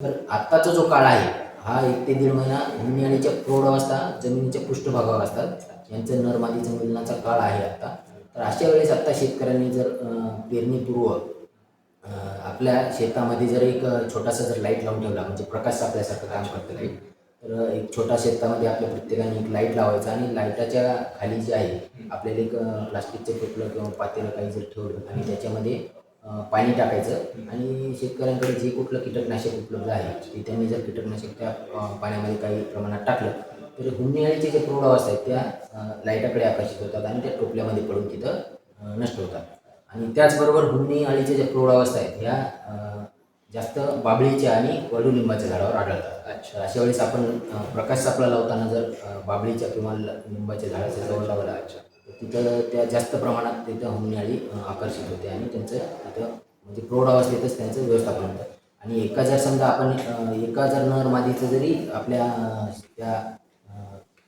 तर आत्ताचा जो काळ आहे हा एक ते दीड महिना हिमनियाळीच्या प्रौढ अवस्था जमिनीच्या पृष्ठभागावर असतात. यांचं नरमादीचं मिलनाचा काळ आहे आत्ता. तर अशा वेळेस आत्ता शेतकऱ्यांनी जर पेरणीपूर्व आपल्या शेतामध्ये जर एक छोटासा जर लाइट लावून ठेवला म्हणजे प्रकाश आपल्यासारखं काम करतं लाइट तर एक छोटा शेतामध्ये आपल्या प्रत्येकाने एक लाइट लावायचा आणि लाईटाच्या खाली जे आहे आपल्याला एक प्लास्टिकचं टोपलं किंवा पातेलं काही जर ठेवलं आणि त्याच्यामध्ये पाणी टाकायचं आणि शेतकऱ्यांकडे जे कुठलं कीटकनाशक उपलब्ध आहे ते त्यांनी जर कीटकनाशक त्या पाण्यामध्ये काही प्रमाणात टाकलं तर हुंडनियाळीचे जे प्रौढ आहेत त्या लाईटाकडे आकर्षित होतात आणि त्या टोपल्यामध्ये पडून तिथं नष्ट होतात. आणि त्याचबरोबर हुंडणी अळीच्या ज्या प्रौढ अवस्था आहेत ह्या जास्त बाबळीच्या आणि कडुलिंबाच्या झाडावर आढळतात. अच्छा. अशा वेळेस आपण प्रकाश सापळा लावताना जर बाबळीच्या किंवा ल- लिंबाच्या झाडाच्या जवळ लावला तर तिथं त्या जास्त प्रमाणात तिथं अं, आकर्षित होते आणि त्यांचं तिथं म्हणजे प्रौढ अवस्थेतच त्यांचं व्यवस्थापन होतं. आणि एका जर समजा आपण एका जर नर मादीचं जरी आपल्या त्या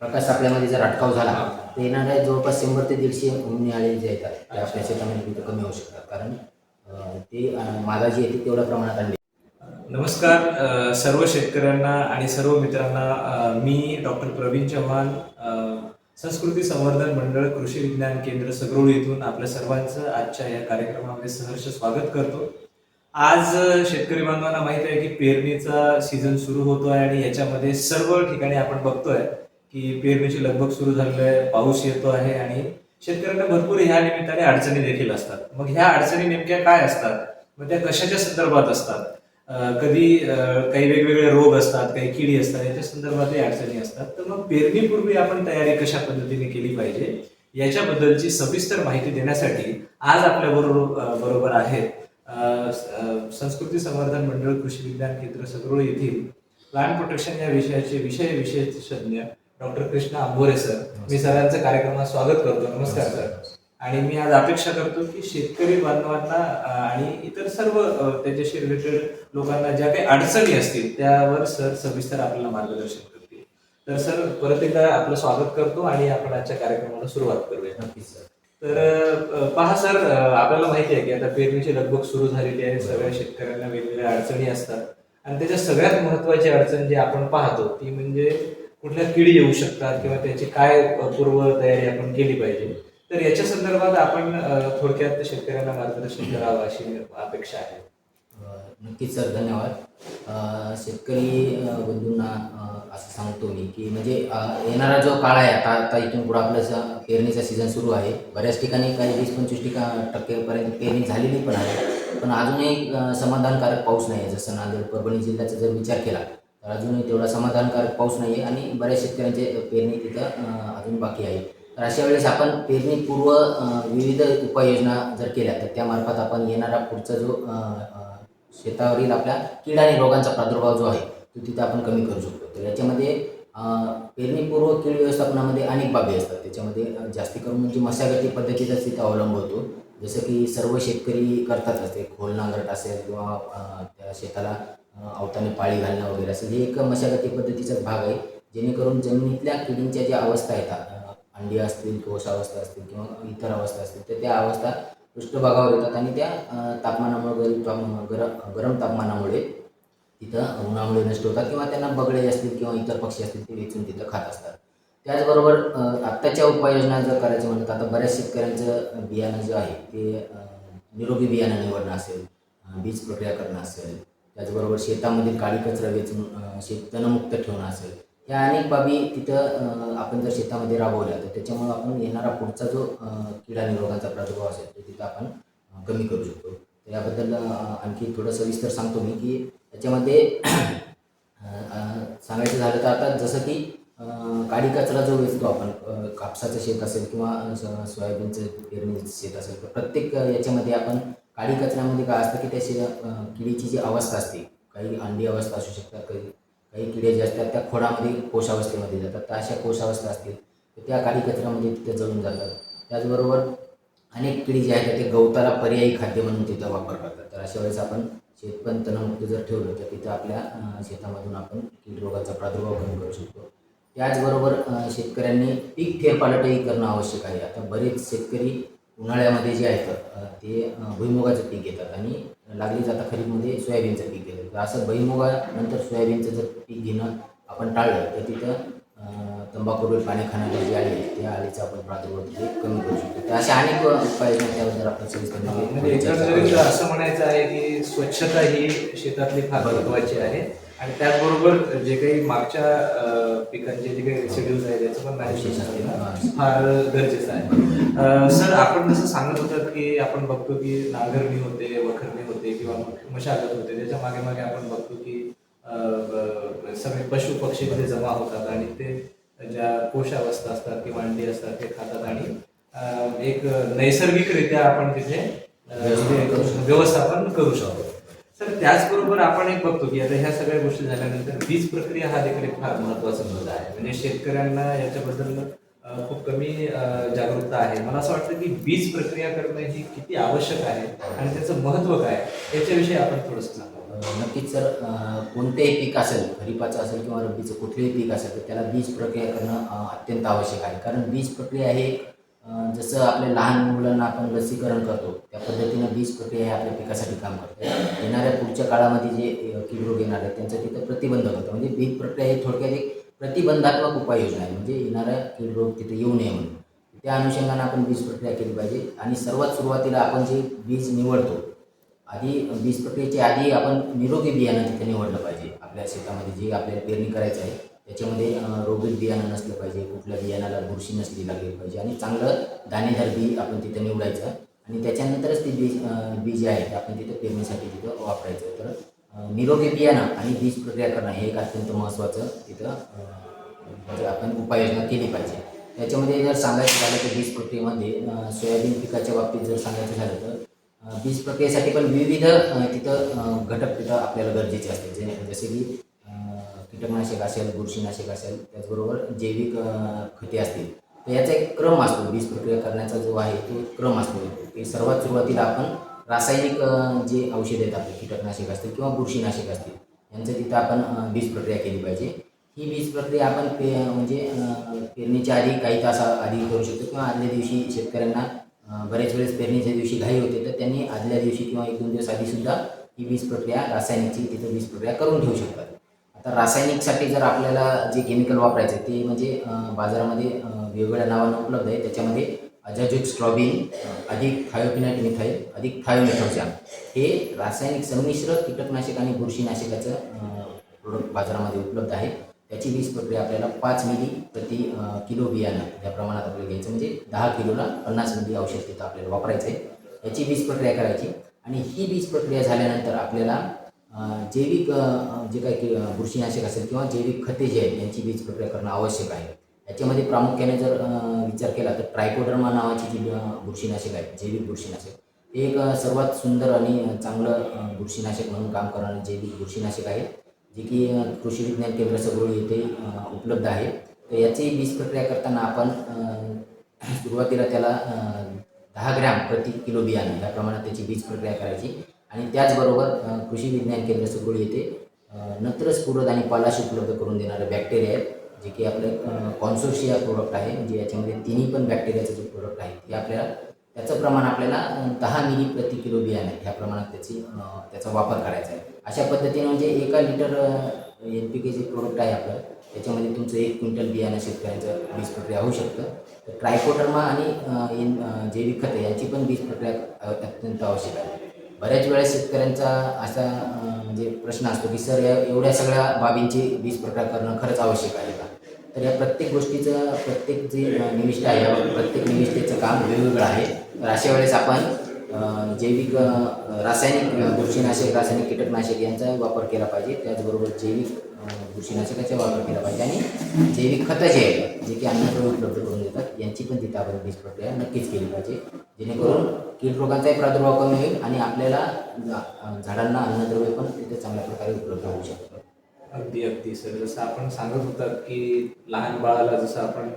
प्रकाश सापळ्यामध्ये जर अटकाव झाला तर येणाऱ्या जवळपास शंभर ते दीडशे हुंडणी आळे जे येतात ते आपल्या शेतामध्ये तिथं कमी होऊ शकतात. कारण ते मादा जी आहे ती तेवढ्या प्रमाणात आणली. नमस्कार सर्व शेतकऱ्यांना आणि सर्व मित्रांना मी डॉक्टर प्रवीण चव्हाण संस्कृती संवर्धन मंडळ कृषी विज्ञान केंद्र सगरोळ येथून आपल्या सर्वांचं आजच्या या कार्यक्रमामध्ये सहर्ष स्वागत करतो. आज शेतकरी बांधवांना माहीत आहे की पेरणीचा सीझन सुरू होतो आहे आणि याच्यामध्ये सर्व ठिकाणी आपण बघतोय की पेरणीची लगबग सुरू झालेली आहे पाऊस येतो आहे आणि शेतकऱ्यांना भरपूर ह्या निमित्ताने अडचणी देखील असतात. मग ह्या अडचणी नेमक्या काय असतात? मग त्या कशाच्या संदर्भात असतात? कधी काही वेगवेगळे रोग असतात काही किडी असतात याच्या संदर्भातही अडचणी असतात. तर मग पेरणीपूर्वी आपण तयारी कशा पद्धतीने केली पाहिजे? याच्याबद्दलची सविस्तर माहिती देण्यासाठी आज आपल्या बरोबर बरोबर आहेत संस्कृती संवर्धन मंडळ कृषी विज्ञान केंद्र सगरोळ येथील प्लांट प्रोटेक्शन या विषयाचे विषय विशेषज्ञ डॉक्टर कृष्णा आंबोरे सर. मी सरांचं कार्यक्रमात स्वागत करतो. नमस्कार सर. आणि मी आज अपेक्षा करतो की शेतकरी बांधवांना आणि इतर सर्व त्याच्याशी रिलेटेड लोकांना ज्या काही अडचणी असतील त्यावर सर सविस्तर आपल्याला मार्गदर्शन करतील. तर सर परत एकदा आपलं स्वागत करतो आणि आपण आजच्या कार्यक्रमाला सुरुवात करूया. नक्कीच सर. तर पहा सर आपल्याला माहिती आहे की आता पेरणीची लगबग सुरू झालेली आहे. सगळ्या शेतकऱ्यांना वेगवेगळ्या अडचणी असतात. आणि त्याच्या सगळ्यात महत्वाची अडचण जी आपण पाहतो ती म्हणजे कुठल्या किडी येऊ शकतात किंवा त्याची काय पूर्व तयारी आपण केली पाहिजे. तर याच्या संदर्भात आपण थोडक्यात शेतकऱ्यांना मार्गदर्शन करावं अशी अपेक्षा आहे. नक्कीच सर धन्यवाद. शेतकरी बंधूंना असं सांगतो मी की म्हणजे येणारा जो काळ आहे आता आता इथून पुढं आपलं पेरणीचा सीझन सुरू आहे. बऱ्याच ठिकाणी काही वीस पंचवीस ठिका टक्केपर्यंत पेरणी झालेली पण आहे. पण अजूनही समाधानकारक पाऊस नाही आहे जसं नांदेड परभणी जिल्ह्याचा जर विचार केला तर अजूनही तेवढा समाधानकारक पाऊस नाही आहे आणि बऱ्याच शेतकऱ्यांचे पेरणी तिथं अजून बाकी आहे. तर अशा वेळेस आपण पेरणीपूर्व विविध उपाययोजना जर केल्या तर त्यामार्फत आपण येणारा पुढचा जो शेतावरील आपल्या कीड आणि रोगांचा प्रादुर्भाव जो आहे तो तिथं आपण कमी करू शकतो. तर याच्यामध्ये पेरणीपूर्व कीड व्यवस्थापनामध्ये अनेक बाबी असतात. त्याच्यामध्ये जास्त जास्ती करून म्हणजे मशागती पद्धतीचाच तिथं अवलंब होतो. जसं की सर्व शेतकरी करतातच असते खोल नांगरट असेल किंवा त्या शेताला अवताने पाळी घालणं वगैरे असेल हे एक मशागती पद्धतीचाच भाग आहे. जेणेकरून जमिनीतल्या किडींच्या ज्या अवस्था येतात अंडी असतील कोशावस्था असतील किंवा इतर अवस्था असतील तर त्या अवस्था पृष्ठभागावर येतात आणि त्या तापमानामुळे गरम गरम गरम तापमानामुळे तिथं उन्हामुळे नष्ट होतात किंवा त्यांना बगळे असतील किंवा इतर पक्षी असतील ते वेचून तिथं खात असतात. त्याचबरोबर आत्ताच्या उपाययोजना जर करायचं म्हणलं तर आता बऱ्याच शेतकऱ्यांचं बियाणं जे आहे ते निरोगी बियाणं निवडणं असेल बीज प्रक्रिया करणं असेल त्याचबरोबर शेतामधील काळी कचरा वेचून शेत तणमुक्त ठेवणं असेल या अनेक बाबी तिथं आपण जर शेतामध्ये राबवल्या तर त्याच्यामुळं आपण येणारा पुढचा जो किडा निरोगाचा प्रादुर्भाव असेल तो तिथं आपण कमी करू शकतो. तर याबद्दल आणखी थोडं सविस्तर सांगतो मी की त्याच्यामध्ये सांगायचं झालं तर आता जसं की काळी काडी कचरा जो वेचतो आपण कापसाचं शेत असेल किंवा सोयाबीनचं पेरणीचं शेत असेल तर प्रत्येक याच्यामध्ये आपण काडी कचऱ्यामध्ये काय असतं की त्या शे किडीची जी अवस्था असते काही अंडी अवस्था असू शकतात काही काही किडे जे असतात त्या खोडामध्ये कोशावस्थेमध्ये जातात. तर अशा कोशावस्था असतील तर त्या काळी कचऱ्यामध्ये तिथे जळून जातात. त्याचबरोबर अनेक किडी जे आहेत ते गवताला पर्यायी खाद्य म्हणून तिथं वापर करतात. तर अशा वेळेस आपण शेतपण तणमुक्त जर ठेवलं तर तिथं आपल्या शेतामधून आपण कीड रोगाचा प्रादुर्भाव कमी करू शकतो. त्याचबरोबर शेतकऱ्यांनी पीक फेरपालटही करणं आवश्यक आहे. आता बरेच शेतकरी उन्हाळ्यामध्ये जे आहेत ते भुईमुगाचं पीक घेतात आणि लागलीच आता खरीपमध्ये सोयाबीनचं पीक घेतं तर असं भुईमुगानंतर सोयाबीनचं जर पीक घेणं आपण टाळलं तर तिथं अं, तंबाखूवर पाणी खाण्याची जी आली आहे, त्या आळीचा आपण प्रादुर्भाव तिथे कमी करू शकतो तर अशा अनेक उपाय त्याबद्दल आपण सविस्तर म्हणजे. असं म्हणायचं आहे की स्वच्छता ही शेतातली फार महत्वाची आहे आणि त्याचबरोबर जे काही मागच्या पिकांचे जे काही रेसिड्यूज आहे त्याचं पण हां. फार गरजेचं आहे सर आपण जसं सांगत होतात की आपण बघतो की नांगरणी होते वखरणी होते किंवा मशागत होते त्याच्यामागे मागे आपण बघतो की सगळे पशु पक्षी तिथे जमा होतात आणि ते ज्या कोशावस्था असतात किंवा अंडी असतात ते खातात आणि एक नैसर्गिकरित्या आपण तिथे व्यवस्थापन करू शकतो. तर त्याचबरोबर आपण एक बघतो की आता ह्या सगळ्या गोष्टी झाल्यानंतर बीज प्रक्रिया हा देखील एक फार महत्त्वाचा मुद्दा आहे म्हणजे शेतकऱ्यांना याच्याबद्दल खूप कमी जागरूकता आहे. मला असं वाटतं की वीज प्रक्रिया करणं ही किती आवश्यक आहे आणि त्याचं महत्त्व काय याच्याविषयी आपण थोडंसं सांगा नक्कीच सर कोणतेही पीक असेल खरीपाचं असेल किंवा रब्बीचं कुठलेही पीक असेल तर त्याला बीज प्रक्रिया करणं अत्यंत आवश्यक आहे. कारण बीज प्रक्रिया हे जसं आपल्या लहान मुलांना आपण लसीकरण करतो त्या पद्धतीनं बीज प्रक्रिया हे आपल्या पिकासाठी काम करते. येणाऱ्या पुढच्या काळामध्ये जे कीड रोग येणार आहेत त्यांचं तिथं प्रतिबंध होतं म्हणजे बीज प्रक्रिया हे थोडक्यात एक प्रतिबंधात्मक उपाययोजना आहे. म्हणजे येणाऱ्या कीड रोग तिथे येऊ नये म्हणून. त्या अनुषंगाने आपण बीज प्रक्रिया केली पाहिजे. आणि सर्वात सुरुवातीला आपण जे बीज निवडतो आधी बीज प्रक्रियेच्या आधी आपण निरोगी बियाणं तिथे निवडलं पाहिजे. आपल्या शेतामध्ये जे आपल्याला पेरणी करायचं आहे त्याच्यामध्ये रोगीत बियाणं नसलं पाहिजे कुठल्या बियाणाला बुरशी नसली लागली पाहिजे आणि चांगलं दाणेदार बी आपण तिथं निवडायचं. आणि त्याच्यानंतरच ते बीज बीज बी जे आहे आपण तिथं पेरणीसाठी तिथं वापरायचं. तर निरोगी बियाणं आणि बीज प्रक्रिया करणं हे एक अत्यंत महत्त्वाचं तिथं म्हणजे आपण उपाययोजना केली पाहिजे. त्याच्यामध्ये जर सांगायचं झालं तर बीज प्रक्रियेमध्ये सोयाबीन पिकाच्या बाबतीत जर सांगायचं झालं तर बीज प्रक्रियेसाठी पण विविध तिथं घटक तिथं आपल्याला गरजेचे असते जे जसे की कीटकनाशक असेल बुरशीनाशक असेल त्याचबरोबर जैविक खते असतील. तर याचा एक क्रम असतो. बीज प्रक्रिया करण्याचा जो आहे तो क्रम असतो. की सर्वात सुरुवातीला आपण रासायनिक जे औषध आहेत आपले कीटकनाशक असतील किंवा बुरशीनाशक असतील यांचं तिथं आपण बीज प्रक्रिया केली पाहिजे. ही बीज प्रक्रिया आपण पे म्हणजे पेरणीच्या आधी काही तास आधी करू शकतो किंवा आदल्या दिवशी शेतकऱ्यांना बरेच वेळेस पेरणीच्या दिवशी घाई होते तर त्यांनी आदल्या दिवशी किंवा एक दोन दिवस आधीसुद्धा ही बीज प्रक्रिया रासायनिकची तिथं बीज प्रक्रिया करून ठेवू शकतात. आता रासायनिकसाठी जर आपल्याला जे केमिकल वापरायचं ते म्हणजे बाजारामध्ये वेगवेगळ्या नावानं उपलब्ध आहे त्याच्यामध्ये अजाजुक स्ट्रॉबिन अधिक थायोपिनाट मिथाईल अधिक थायोमिथोक्सॅम हे रासायनिक संमिश्र कीटकनाशक आणि बुरशीनाशकाचं प्रोडक्ट बाजारामध्ये उपलब्ध आहे. त्याची वीज प्रक्रिया आपल्याला पाच मिली प्रति किलो बियाणं या प्रमाणात आपल्याला घ्यायचं म्हणजे दहा किलोला पन्नास मिली औषध तिथं आपल्याला वापरायचं आहे याची वीज प्रक्रिया करायची आणि ही वीज प्रक्रिया झाल्यानंतर आपल्याला जैविक जे काही बुरशीनाशक असेल किंवा जैविक खते जे आहेत यांची वीज प्रक्रिया करणं आवश्यक आहे. याच्यामध्ये प्रामुख्याने जर विचार केला तर ट्रायकोडर्मा नावाची जी बुरशीनाशक आहे जैविक बुरशीनाशक हे एक सर्वात सुंदर आणि चांगलं बुरशीनाशक म्हणून काम करणारं जैविक बुरशीनाशक आहे जे की कृषी विज्ञान केंद्र सगळं येथे उपलब्ध आहे. तर याची बीज प्रक्रिया करताना आपण सुरुवातीला त्याला दहा ग्रॅम प्रति किलो बियाणे या प्रमाणात त्याची बीज प्रक्रिया करायची आणि त्याचबरोबर कृषी विज्ञान केंद्र सगळं येथे नंतरच नत्रच आणि पालाश उपलब्ध करून देणारे बॅक्टेरिया आहेत. जे की आपलं कॉन्सोर्शिया प्रोडक्ट आहे. म्हणजे याच्यामध्ये तिन्ही पण बॅक्टेरियाचा जो प्रोडक्ट आहे ते आपल्याला त्याचं प्रमाण आपल्याला दहा मिली प्रति किलो बियाणे ह्या प्रमाणात त्याची त्याचा वापर करायचा आहे. अशा पद्धतीने म्हणजे एका लिटर एन पी के जे प्रोडक्ट आहे आपलं. त्याच्यामध्ये तुमचं एक क्विंटल बियाणं शेतकऱ्यांचं बीज प्रक्रिया होऊ शकतं. तर ट्रायकोटर्मा आणि एन जैविक खतं यांची पण बीज प्रक्रिया अत्यंत आवश्यक आहे. बऱ्याच वेळेस शेतकऱ्यांचा असा म्हणजे प्रश्न असतो की सर या एवढ्या सगळ्या बाबींची बीज प्रक्रिया करणं खरंच आवश्यक आहे का? तर या प्रत्येक गोष्टीचं प्रत्येक जे निविष्ट निविष्ठा आहे या प्रत्येक निविष्ठेचं काम वेगवेगळं आहे. तर अशा वेळेस आपण जैविक रासायनिक बुरशीनाशक रासायनिक कीटकनाशक यांचा वापर केला पाहिजे. त्याचबरोबर जैविक बुरशीनाशकाचा वापर केला पाहिजे. आणि जैविक खतं जे आहेत जे की अन्नद्रव्य उपलब्ध करून देतात यांची पण तिथं आपण वीज प्रक्रिया नक्कीच केली पाहिजे. जेणेकरून कीड रोगांचाही प्रादुर्भाव कमी होईल आणि आपल्याला झाडांना अन्नद्रव्य पण तिथे चांगल्या प्रकारे उपलब्ध होऊ शकतात अगदी अगदी. सर जसं आपण सांगत होतात की लहान बाळाला जसं आपण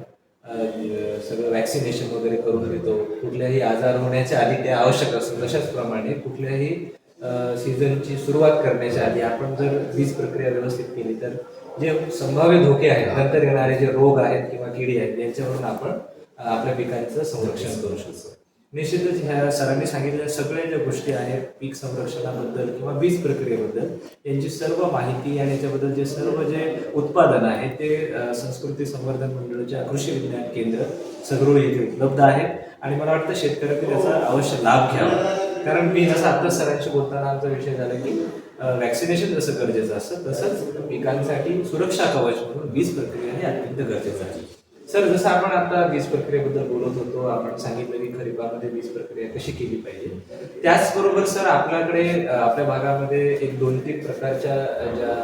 सगळं वॅक्सिनेशन वगैरे करून देतो कुठल्याही आजार होण्याच्या आधी ते आवश्यक असतं. तशाच प्रमाणे कुठल्याही सीझनची सुरुवात करण्याच्या आधी आपण जर वीज प्रक्रिया व्यवस्थित केली तर जे संभाव्य धोके आहेत नंतर येणारे जे रोग आहेत किंवा किडी आहेत यांच्यावरून आपण आपल्या पिकांचं संरक्षण करू शकतो. निश्चितच ह्या सरांनी सांगितलेल्या सगळ्या ज्या गोष्टी आहेत पीक संरक्षणाबद्दल किंवा बीज प्रक्रियेबद्दल यांची सर्व माहिती आणि याच्याबद्दल जे सर्व जे उत्पादन आहे ते संस्कृती संवर्धन मंडळाच्या कृषी विज्ञान केंद्र सगरूळ येथे उपलब्ध आहेत आणि मला वाटतं शेतकऱ्यांनी त्याचा अवश्य लाभ घ्यावा. कारण मी जसं आता सरांशी बोलताना आमचा विषय झाला की वॅक्सिनेशन जसं गरजेचं असतं तसंच पिकांसाठी सुरक्षा कवच म्हणून वीज प्रक्रिया हे अत्यंत गरजेचं आहे. सर जसं आपण आता वीज प्रक्रियेबद्दल बोलत होतो आपण सांगितलं की खरीपामध्ये वीज प्रक्रिया कशी केली पाहिजे. त्याचबरोबर सर आपल्याकडे आपल्या भागामध्ये एक दोन तीन प्रकारच्या ज्या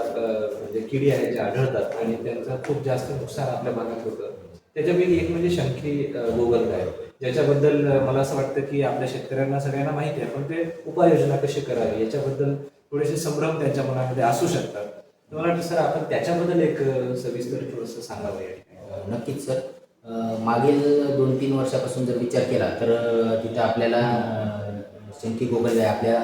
म्हणजे किडी आहेत ज्या आढळतात आणि त्यांचं खूप जास्त नुकसान आपल्या भागात होतं. त्याच्यापैकी एक म्हणजे शंखी अ, आहे ज्याच्याबद्दल मला असं वाटतं की आपल्या शेतकऱ्यांना सगळ्यांना माहिती आहे पण ते उपाययोजना कशी करावी याच्याबद्दल थोडेसे संभ्रम त्यांच्या मनामध्ये असू शकतात. मला वाटतं सर आपण त्याच्याबद्दल एक सविस्तर थोडंसं सांगावं या ठिकाणी. नक्कीच सर. मागील दोन तीन वर्षापासून जर विचार केला तर तिथं आपल्याला अ, शंकी गोगलगाय आपल्या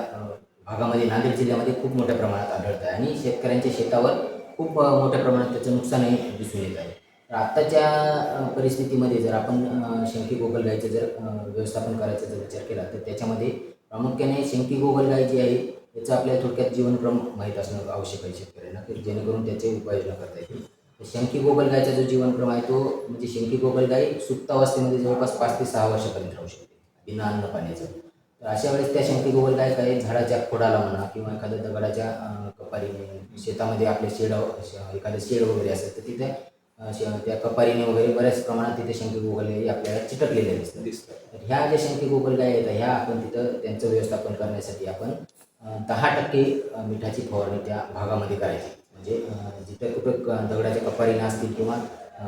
भागामध्ये नांदेड जिल्ह्यामध्ये खूप मोठ्या प्रमाणात आढळत आहे. आणि शेतकऱ्यांच्या शेतावर खूप मोठ्या प्रमाणात त्याचं नुकसानही दिसून येत आहे. तर आत्ताच्या परिस्थितीमध्ये जर आपण शेंकी शंकी गोगलगायचं जर व्यवस्थापन करायचा जर विचार केला तर त्याच्यामध्ये प्रामुख्याने शंकी गोगलगाय जी आहे याचं आपल्याला थोडक्यात जीवनक्रम माहीत असणं आवश्यक आहे शेतकऱ्यांना जेणेकरून त्याचे उपाययोजना करता येतील. शंकी गोगलगायचा जो जीवनक्रम आहे तो म्हणजे शंकी गोगलगाय सुप्तावस्थेमध्ये जवळपास पाच ते सहा वर्षापर्यंत राहू शकते बिना अन्न पाण्याचं. तर अशा वेळेस त्या शंकी गोगलगाय काय झाडाच्या खोडाला म्हणा किंवा एखाद्या दगडाच्या कपारीने शेतामध्ये आपले शेड एखादं शेड वगैरे असेल तर तिथे त्या कपारीने वगैरे बऱ्याच प्रमाणात तिथे शंकी गोगलगाई आपल्याला चिटकलेल्या दिसतात. दिसतं तर ह्या ज्या शंकी गोगलगाय आहेत ह्या आपण तिथं त्यांचं व्यवस्थापन करण्यासाठी आपण दहा टक्के मिठाची फवारणी त्या भागामध्ये करायची. म्हणजे जिथं कुठं क- दगडाच्या कपारीने असतील किंवा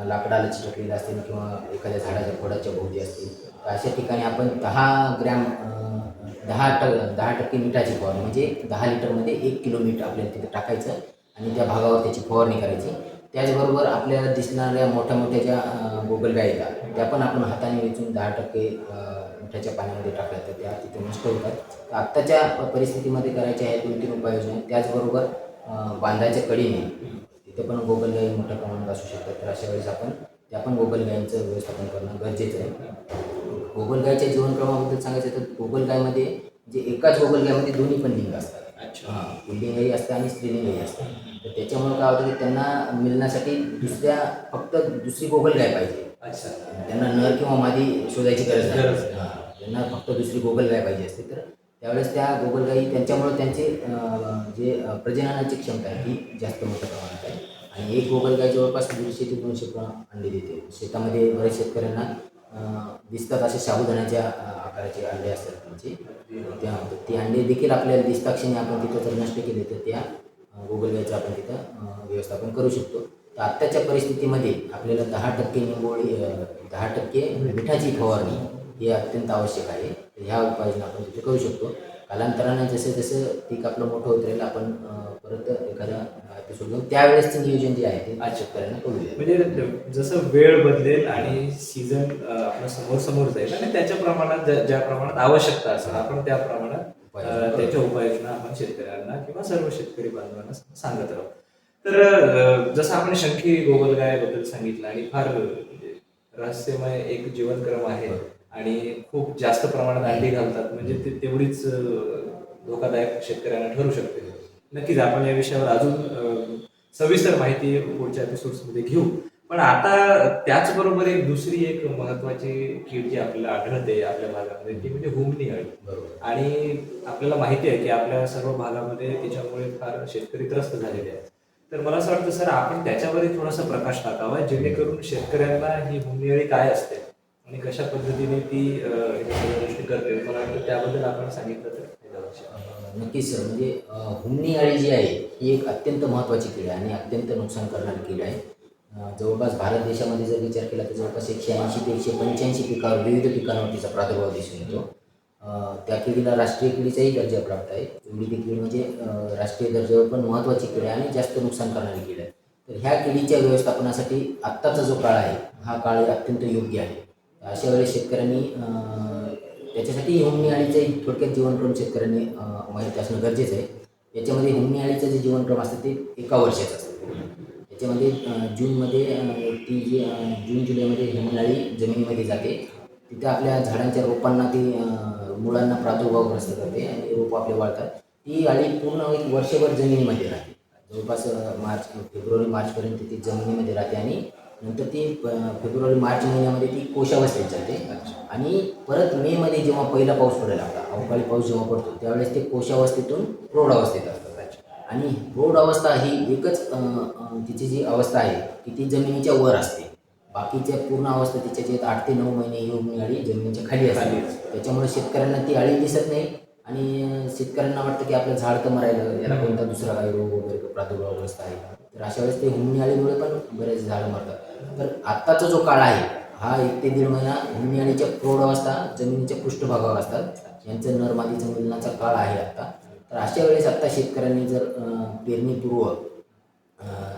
लाकडाला चिटकलेलं असतील किंवा एखाद्या झाडाच्या खोडाच्या भोवती असतील तर अशा ठिकाणी आपण दहा ग्रॅम दहा ट दहा टक्के मिठाची फवारणी म्हणजे दहा लिटरमध्ये एक किलो मीठ आपल्याला तिथं टाकायचं आणि त्या भागावर त्याची फवारणी करायची. त्याचबरोबर आपल्याला दिसणाऱ्या मोठ्या मोठ्या ज्या गोगलगाईला गोगलगाय त्या पण आपण हाताने वेचून दहा टक्के मिठाच्या पाण्यामध्ये टाकल्या तर त्या तिथे नष्ट होतात. तर आत्ताच्या परिस्थितीमध्ये करायच्या आहेत दोन तीन उपाययोजना. त्याचबरोबर बांधायच्या कडीने तिथे पण गोगलगाई मोठ्या प्रमाणात असू शकतात. तर अशा वेळेस आपण त्या पण गोगलगायींचं व्यवस्थापन करणं गरजेचं आहे. गोगलगायच्या जीवनक्रमाबद्दल सांगायचं तर गोगलगायमध्ये जे एकाच गोगलगायमध्ये दोन्ही पण लिंग असतात. अच्छा. हां पुल्लिंगही असतं आणि स्त्रीलिंगही असतं. तर त्याच्यामुळे काय होतं की त्यांना मिळण्यासाठी दुसऱ्या फक्त दुसरी गोगलगाय पाहिजे. अच्छा. त्यांना नर किंवा मादी शोधायची गरज नाही. त्यांना फक्त दुसरी गोगलगाय पाहिजे असते. तर त्यावेळेस त्या गोगलगाई त्यांच्यामुळे त्यांचे जे प्रजननाची क्षमता आहे ती जास्त मोठ्या प्रमाणात आहे. आणि एक गोगलगाय जवळपास दीडशे ते दोनशे पण अंडे देते. शेतामध्ये बरेच शेतकऱ्यांना दिसतात असे साबुदाण्याच्या आकाराचे अंडे असतात त्यांचे. त्या ती अंडे देखील आपल्याला दिसताक्षणी आपण तिथं जर नष्ट केले तर त्या गोगलगाईचं गोगलगायचं आपण तिथं व्यवस्थापन करू शकतो. तर आत्ताच्या परिस्थितीमध्ये आपल्याला दहा टक्के निंबोळी दहा टक्के मिठाची फवारणी हे अत्यंत आवश्यक आहे. ह्या उपाययोजना आपण तिथे करू शकतो. कालांतरानं जसं जसं पीक आपलं मोठं होत राहील आपण परत एखादा एपिसोड घेऊन त्यावेळेसचं नियोजन जे आहे ते आज शेतकऱ्यांना करूया म्हणजे जसं वेळ बदलेल आणि सीझन आपलं समोर समोर जाईल आणि त्याच्या प्रमाणात ज्या- प्रमाणात आवश्यकता असेल आपण त्या प्रमाणात त्याच्या उपाययोजना आपण शेतकऱ्यांना किंवा सर्व शेतकरी बांधवांना सांगत राहू तर जसं आपण शंखी गोगलगायबद्दल सांगितलं आणि फार म्हणजे रहस्यमय एक जीवनक्रम आहे. आणि खूप जास्त प्रमाणात अंडी घालतात. म्हणजे ते तेवढीच धोकादायक शेतकऱ्यांना ठरू शकते. नक्कीच आपण या विषयावर अजून सविस्तर माहिती पुढच्या एपिसोड्समध्ये घेऊ. पण आता त्याचबरोबर एक दुसरी एक महत्वाची कीड जी आपल्याला आढळते आपल्या भागामध्ये ती म्हणजे हुमणी अळी बरोबर. आणि आपल्याला माहिती आहे की आपल्या सर्व भागामध्ये तिच्यामुळे फार शेतकरी त्रस्त झालेले आहेत. तर मला असं वाटतं सर आपण त्याच्यावरही थोडासा प्रकाश टाकावा जेणेकरून शेतकऱ्यांना ही हुमणी अळी काय असते? आणि कशा पद्धतीने ती गोष्टी करते मला वाटतं त्याबद्दल आपण सांगितलं तर नक्कीच सर. म्हणजे अं, हुमणी अळी जी आहे ही एक अत्यंत महत्त्वाची कीड आहे आणि अत्यंत नुकसान करणारी कीड आहे जवळपास भारत देशामध्ये जर विचार केला तर जवळपास एकशे ऐंशी ते एकशे पंच्याऐंशी पिकावर विविध पिकांवर तिचा प्रादुर्भाव दिसून येतो. त्या किडीला राष्ट्रीय किडीचाही दर्जा प्राप्त आहे. एवढी ती कीड म्हणजे राष्ट्रीय दर्जावर पण महत्त्वाची कीड आहे आणि जास्त नुकसान करणारी कीड आहे. तर ह्या किडीच्या व्यवस्थापनासाठी आत्ताचा जो काळ आहे हा काळ अत्यंत योग्य आहे. अशा वेळेस शेतकऱ्यांनी त्याच्यासाठी होमनी आळीचं एक थोडक्यात जीवनक्रम शेतकऱ्यांनी माहिती माहीत असणं गरजेचं आहे. याच्यामध्ये होमनी अळीचं जे जीवनक्रम असतं ते एका वर्षाचं असतं. याच्यामध्ये जूनमध्ये ती जी जून जुलैमध्ये हिमनाळी जमिनीमध्ये जाते. तिथे आपल्या झाडांच्या रोपांना ती अं, मुळांना प्रादुर्भावग्रस्त करते आणि रोप आपले वाढतात. ती अळी पूर्ण एक वर्षभर जमिनीमध्ये राहते. जवळपास मार्च फेब्रुवारी मार्चपर्यंत ती जमिनीमध्ये राहते आणि नंतर ती फेब्रुवारी मार्च महिन्यामध्ये ती कोशावस्थेत जाते आणि परत मेमध्ये जेव्हा पहिला पाऊस पडेल आपला अवकाळी पाऊस जेव्हा पडतो त्यावेळेस ते कोशावस्थेतून प्रौढावस्थेत असतात. आणि प्रौढ अवस्था ही एकच तिची जी अवस्था आहे की ती जमिनीच्या वर असते. बाकीच्या पूर्ण अवस्था तिच्या जे आठ ते नऊ महिने ही उगणी अळी जमिनीच्या खाली असते. त्याच्यामुळे शेतकऱ्यांना ती अळी दिसत नाही. आणि शेतकऱ्यांना वाटतं की आपलं झाड तर मरायला याला कोणता दुसरा काही रोग वगैरे प्रादुर्भावग्रस्त आहे तर अशा वेळेस ते हुमणी पण बरेच झाडं मरतात. तर आत्ताचा जो काळ आहे हा एक ते दीड महिना हुमणी प्रौढ अवस्था जमिनीच्या पृष्ठभागावर असतात. यांचं नरमादी जमिनीचा मिलनाचा काळ आहे आत्ता. तर अशा वेळेस आत्ता शेतकऱ्यांनी जर पेरणीपूर्व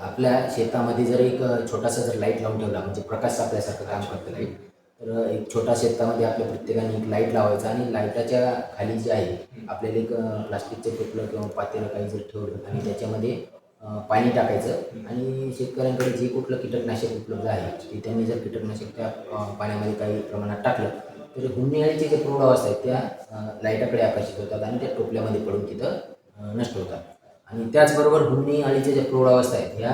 आपल्या शेतामध्ये जर एक छोटासा जर लाइट लावून ठेवला म्हणजे प्रकाश आपल्यासारखं काम करतं लाइट तर एक छोटा शेतामध्ये आपल्या प्रत्येकाने एक लाइट लावायचा आणि लाईटाच्या खाली जे आहे आपल्याला एक प्लास्टिकचं टोपलं किंवा पातेलं काही जर ठेवलं आणि त्याच्यामध्ये पाणी टाकायचं आणि शेतकऱ्यांकडे जे कुठलं कीटकनाशक उपलब्ध आहे ते त्यांनी जर कीटकनाशक त्या पाण्यामध्ये काही प्रमाणात टाकलं तर हुमणीआळीचे जे प्रौढ अवस्था आहेत त्या लाईटाकडे आकर्षित होतात आणि त्या टोपल्यामध्ये पडून तिथं नष्ट होतात. आणि त्याचबरोबर हुंडणी अळीच्या ज्या प्रौढ आहेत ह्या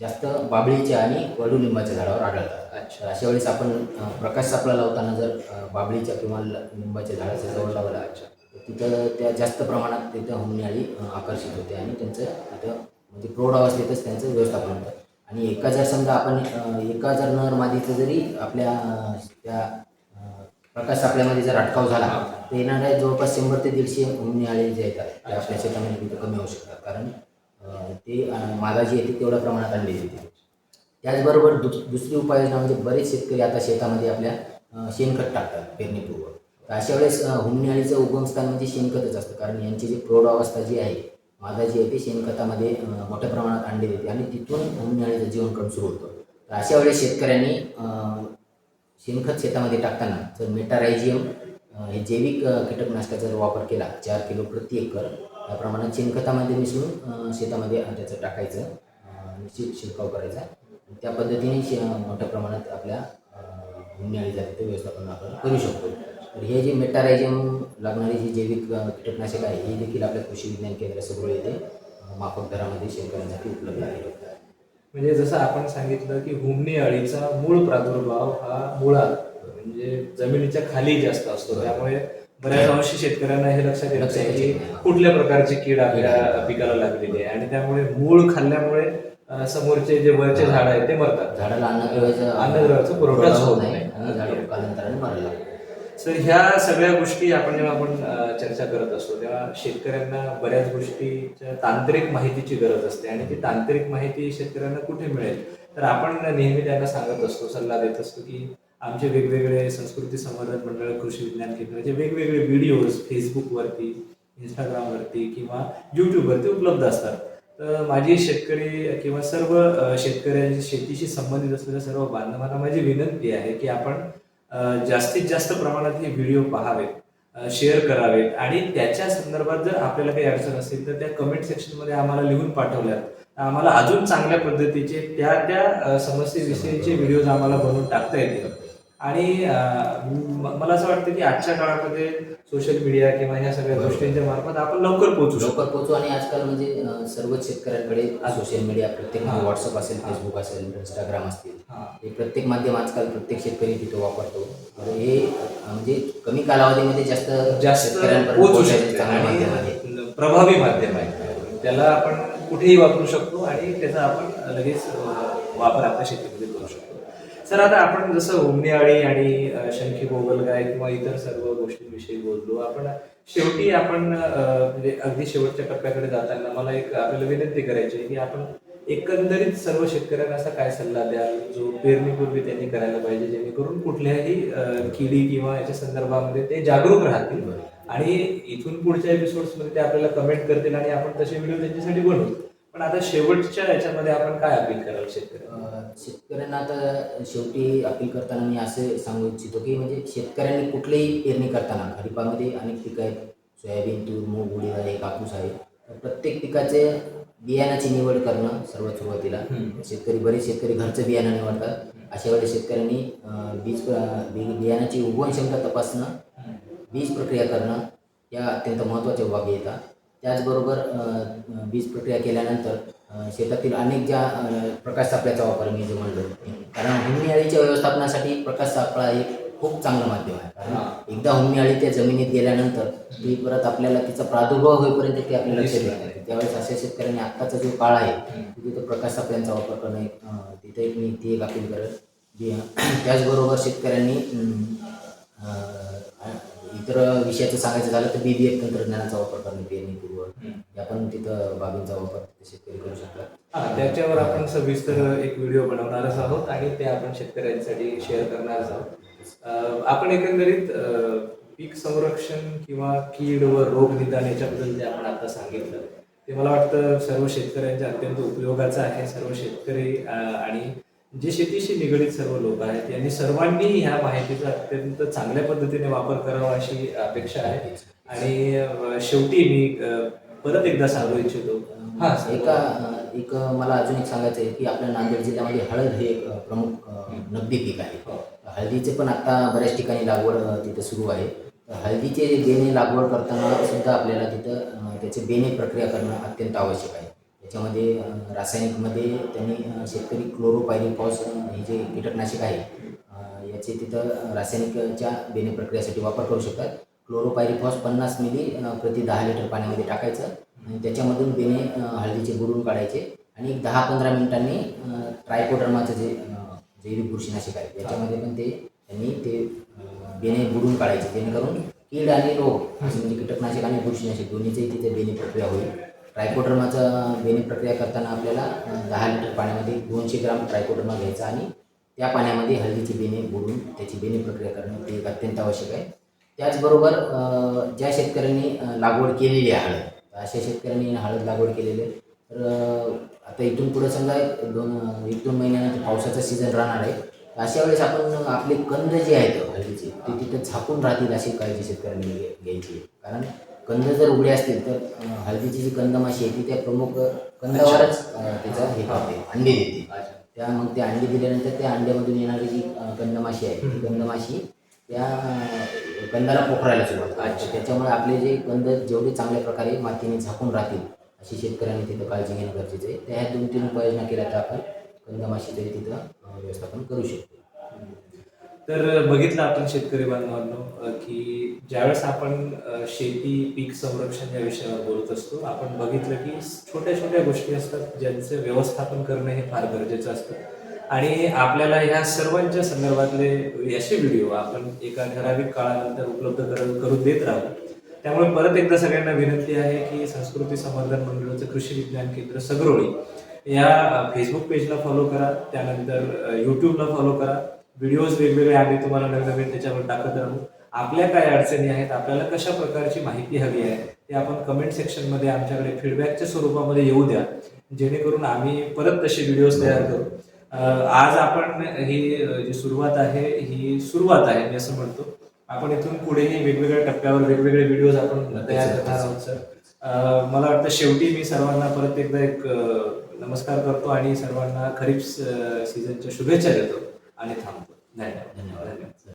जास्त बाबळीच्या आणि कडुलिंबाच्या झाडावर आढळतात. अच्छा. अशा वेळेस आपण प्रकाश सापळा लावताना जर बाबळीच्या किंवा लिंबाच्या झाडाच्या जवळ लावला तर तिथं त्या जास्त प्रमाणात तिथं हुमणी अळी अं, आकर्षित होते आणि त्यांचं तिथं म्हणजे प्रौढ अवस्थेतच त्यांचं व्यवस्थापन होतं. आणि एका जर समजा आपण एका जर नर मादीचं जरी आपल्या त्या प्रकाश सापळ्यामध्ये जर अटकाव झाला तर येणाऱ्या जवळपास शंभर ते दीडशे हुमणी अळी जे येतात ते आपल्या शेतामध्ये तिथं कमी होऊ शकतात. कारण ते अं, मादा जी येते तेवढ्या प्रमाणात आणली देते त्याचबरोबर दुस दुसरी उपाययोजना म्हणजे बरेच शेतकरी आता शेतामध्ये आपल्या शेणखत टाकतात पेरणीपूर्व तर अशा वेळेस अं, हुमणी अळीचं उगमस्थान म्हणजे शेणखतच असतं. कारण यांची जी प्रौढ अवस्था जी आहे मादा जी आहे ती शेणखतामध्ये मोठ्या प्रमाणात अंडी देते आणि तिथून हुमणी अळीचं जीवनक्रम सुरू होतं. तर अशा वेळेस शेतकऱ्यांनी शेणखत शेतामध्ये टाकताना जर मेटारायझियम हे जैविक कीटकनाशकाचा जर वापर केला चार किलो प्रति एकर त्या प्रमाणात शेणखतामध्ये मिसळून शेतामध्ये त्याचं टाकायचं शि शिरकाव करायचा. त्या पद्धतीने शे मोठ्या प्रमाणात आपल्या हुमणी जातीचं व्यवस्थापन आपण करू शकतो. तर हे जे मेटारायझियम लागणारी जी जैविक कीटकनाशक आहे हे देखील आपल्या कृषी विज्ञान केंद्र सगळं येथे अं, माफक दरामध्ये शेतकऱ्यांसाठी उपलब्ध आहे. म्हणजे जसं आपण सांगितलं की हुमणी अळीचा मूळ प्रादुर्भाव हा मुळात म्हणजे जमिनीच्या खाली जास्त असतो. त्यामुळे बऱ्याच अंशी शेतकऱ्यांना हे लक्षात येत नाही की. कुठल्या प्रकारची कीड आपल्या पिकाला लागलेली आहे. आणि त्यामुळे मूळ खाल्ल्यामुळे समोरचे जे वरचे झाड आहेत ते मरतात. झाडाला अन्नद्रव्याचा अन्नद्रव्याचा पुरवठाच होत नाही. सर ह्या सगळ्या गोष्टी आपण जेव्हा आपण चर्चा करत असतो तेव्हा शेतकऱ्यांना बऱ्याच गोष्टीच्या तांत्रिक माहितीची गरज असते. आणि ती तांत्रिक माहिती शेतकऱ्यांना कुठे मिळेल? तर आपण नेहमी त्यांना सांगत असतो सल्ला देत असतो की आमचे वेगवेगळे संस्कृती संवर्धन मंडळ कृषी विज्ञान केंद्राचे वेगवेगळे व्हिडिओज फेसबुकवरती इंस्टाग्रामवरती किंवा यूट्यूबवरती उपलब्ध असतात. तर माझी शेतकरी किंवा सर्व शेतकऱ्यांची शेतीशी संबंधित असलेल्या सर्व बांधवांना माझी विनंती आहे की आपण जास्तीत जास्त प्रमाणात हे व्हिडिओ पाहावेत शेअर करावेत आणि त्याच्या संदर्भात जर आपल्याला काही अडचण असेल तर त्या कमेंट सेक्शनमध्ये आम्हाला लिहून पाठवल्यात. आम्हाला अजून चांगल्या पद्धतीचे त्या त्या समस्येविषयीचे व्हिडिओज आम्हाला बनवून टाकता येतील. आणि मला असं वाटतं की आजच्या काळामध्ये सोशल मीडिया किंवा ह्या सगळ्या. गोष्टींच्या मार्फत आपण लवकर पोहोचू लवकर पोहोचू आणि आजकाल म्हणजे सर्वच शेतकऱ्यांकडे सोशल मीडिया प्रत्येक. व्हॉट्सअप असेल फेसबुक असेल इंस्टाग्राम असतील हां. प्रत्येक माध्यम आजकाल प्रत्येक शेतकरी तिथे वापरतो हे म्हणजे कमी कालावधीमध्ये जास्त जास्त शेतकऱ्यांपर्यंत प्रभावी माध्यम आहे त्याला आपण कुठेही वापरू शकतो आणि त्याचा आपण लगेच वापर आपल्या शेतीमध्ये सर आता आपण जसं उमणी आणि शंखी गोगलगाय किंवा इतर सर्व गोष्टींविषयी बोललो आपण शेवटी आपण म्हणजे अगदी शेवटच्या टप्प्याकडे जाताना मला एक आपल्याला विनंती करायची आहे की आपण एकंदरीत सर्व शेतकऱ्यांना असा काय सल्ला द्याल जो पेरणीपूर्वी त्यांनी करायला पाहिजे जेणेकरून कुठल्याही किडी किंवा याच्या संदर्भामध्ये ते जागरूक राहतील? आणि इथून पुढच्या एपिसोड्समध्ये ते आपल्याला कमेंट करतील आणि आपण तसे व्हिडिओ त्यांच्यासाठी बनवू. पण आता शेवटच्या याच्यामध्ये आपण काय अपील कराल शेतकऱ्यांना? शेतकऱ्यांना आता शेवटी अपील करताना मी असे सांगू इच्छितो की म्हणजे शेतकऱ्यांनी कुठलीही पेरणी करताना खरीपामध्ये अनेक पिकं आहेत. सोयाबीन तूर मूग उडीद आहे कापूस आहे. तर प्रत्येक पिकाचे बियाणाची निवड करणं सर्वात सुरुवातीला. शेतकरी बरेच शेतकरी घरचं बियाणं निवडतात. अशा वेळेस शेतकऱ्यांनी अं, बीज प्र- बी- बियाणाची उगवण क्षमता तपासणं बीज प्रक्रिया करणं या अत्यंत महत्त्वाच्या बाबी येतात त्याचबरोबर बीज प्रक्रिया केल्यानंतर शेतातील अनेक ज्या प्रकाश सापळ्याचा वापर मी जे म्हणलो कारण हुमणी अळीच्या व्यवस्थापनासाठी प्रकाश सापळा हे खूप चांगलं माध्यम आहे. कारण एकदा हुमणी अळी त्या जमिनीत गेल्यानंतर ती परत आपल्याला तिचा प्रादुर्भाव होईपर्यंत ती आपल्याला लक्षात येत त्यावेळेस अशा शेतकऱ्यांनी आत्ताचा जो काळ आहे तिथे प्रकाश सापळ्यांचा वापर करणं तिथे एक मी ती एक अपील करेल जी त्याचबरोबर शेतकऱ्यांनी इतर विषयाचं सांगायचं झालं तर बी बी एफ तंत्रज्ञानाचा वापर करणं पेरणीपूर्व या पण तिथं बाबींचा वापर शेतकरी करू शकतात. त्याच्यावर आपण सविस्तर एक व्हिडिओ बनवणारच आहोत आणि ते आपण शेतकऱ्यांसाठी शेअर करणारच आहोत. आपण एकंदरीत पीक संरक्षण किंवा कीड व रोग निदान याच्याबद्दल जे आपण आता सांगितलं ते मला वाटतं सर्व शेतकऱ्यांच्या अत्यंत उपयोगाचं आहे. सर्व शेतकरी आणि जे शेतीशी निगडीत सर्व लोक आहेत यांनी सर्वांनी ह्या माहितीचा अत्यंत चांगल्या पद्धतीने वापर करावा अशी अपेक्षा आहे. आणि शेवटी मी परत एकदा सांगू इच्छितो. हा एका एक मला अजून एक सांगायचं आहे की आपल्या नांदेड जिल्ह्यामध्ये हळद हे एक प्रमुख नगदी पीक आहे. हळदीचे पण आता बऱ्याच ठिकाणी लागवड तिथं सुरू आहे. हळदीचे बेणे लागवड करताना सुद्धा आपल्याला तिथं त्याचे बेणे प्रक्रिया करणं अत्यंत आवश्यक आहे. त्याच्यामध्ये रासायनिकमध्ये त्यांनी शेतकरी क्लोरोपायरिफॉस हे जे कीटकनाशक आहे याचे तिथं रासायनिकच्या बेणे प्रक्रियेसाठी वापर करू शकतात. क्लोरोपायरिफॉस पन्नास मिली प्रति दहा लिटर पाण्यामध्ये टाकायचं आणि त्याच्यामधून बेणे हळदीचे बुरून काढायचे आणि एक दहा पंधरा मिनिटांनी ट्रायकोड्रमाचं ट्रायकोडर्माचं जे जैविक बुरशीनाशक आहे त्याच्यामध्ये पण ते त्यांनी ते अं, बुडून काढायचे. जेणेकरून कीड आणि रोग म्हणजे कीटकनाशक आणि बुरशीनाशक दोन्हीचे तिथे बेणे प्रक्रिया होईल. ट्रायकोडर्माचं बेणे प्रक्रिया करताना आपल्याला दहा लिटर पाण्यामध्ये दोनशे ग्राम ट्रायकोड्रमा घ्यायचा आणि त्या पाण्यामध्ये हळदीची बेणे बुडवून त्याची बेणे प्रक्रिया करणं ते एक अत्यंत आवश्यक आहे. त्याचबरोबर ज्या शेतकऱ्यांनी लागवड केलेली आहे हळद अशा शेतकऱ्यांनी हळद लागवड केलेली आहे. तर आता इथून पुढं समजा एक दोन एक दोन महिन्यानंतर पावसाचा सीझन राहणार आहे तर अशा वेळेस आपण आपले कंद जे आहेत हळदीचे ते तिथं झाकून राहतील अशी काळजी शेतकऱ्यांनी घे- घ्यायची कारण कंद जर उघडे असतील तर हळदीची जी कंदमाशी आहे ती त्या प्रमुख कंदावरच तिचं हे करते अंडे देते. त्या मग ते अंडे दिल्यानंतर त्या अंड्यामधून येणारी जी कंदमाशी आहे ती कंदमाशी त्या कंदाला पोखरायला सुरुवात करते. त्याच्यामुळे आपले जे कंद जेवढे चांगल्या प्रकारे मातीने झाकून राहतील अशी शेतकऱ्यांनी तिथं काळजी घेणं गरजेचं आहे. त्या ह्या दोन तीन उपाययोजना केल्या तर आपण कंदमाशी तरी तिथं व्यवस्थापन करू शकतो. तर बघितलं आपण शेतकरी बांधवांनो की ज्यावेळेस आपण शेती पीक संरक्षण या विषयावर बोलत असतो आपण बघितलं की छोट्या छोट्या गोष्टी असतात ज्यांचं व्यवस्थापन करणं हे फार गरजेचं असतं. आणि आपल्याला ह्या सर्वांच्या संदर्भातले असे व्हिडिओ आपण एका ठराविक काळानंतर उपलब्ध कर करून देत राहू. त्यामुळे परत एकदा सगळ्यांना विनंती आहे की संस्कृती संवर्धन मंडळाचं कृषी विज्ञान केंद्र सगरोळी या फेसबुक पेजला फॉलो करा त्यानंतर यूट्यूबला फॉलो करा. व्हिडिओज वेगवेगळे आम्ही तुम्हाला नवीन त्याच्यावर टाकत राहू. आपल्या काय अडचणी आहेत आपल्याला कशा प्रकारची माहिती हवी आहे ते आपण कमेंट सेक्शनमध्ये आमच्याकडे फीडबॅकच्या स्वरूपामध्ये येऊ द्या. जेणेकरून आम्ही परत तसे व्हिडिओज तयार करू. आज आपण ही जी सुरुवात आहे ही सुरुवात आहे मी असं म्हणतो. आपण इथून पुढेही वेगवेगळ्या टप्प्यावर वेगवेगळे व्हिडिओज आपण तयार करणार आहोत सर मला वाटतं शेवटी मी सर्वांना परत एकदा एक नमस्कार करतो आणि सर्वांना खरीप सीझनच्या शुभेच्छा देतो. आणि थांबतो. धन्यवाद धन्यवाद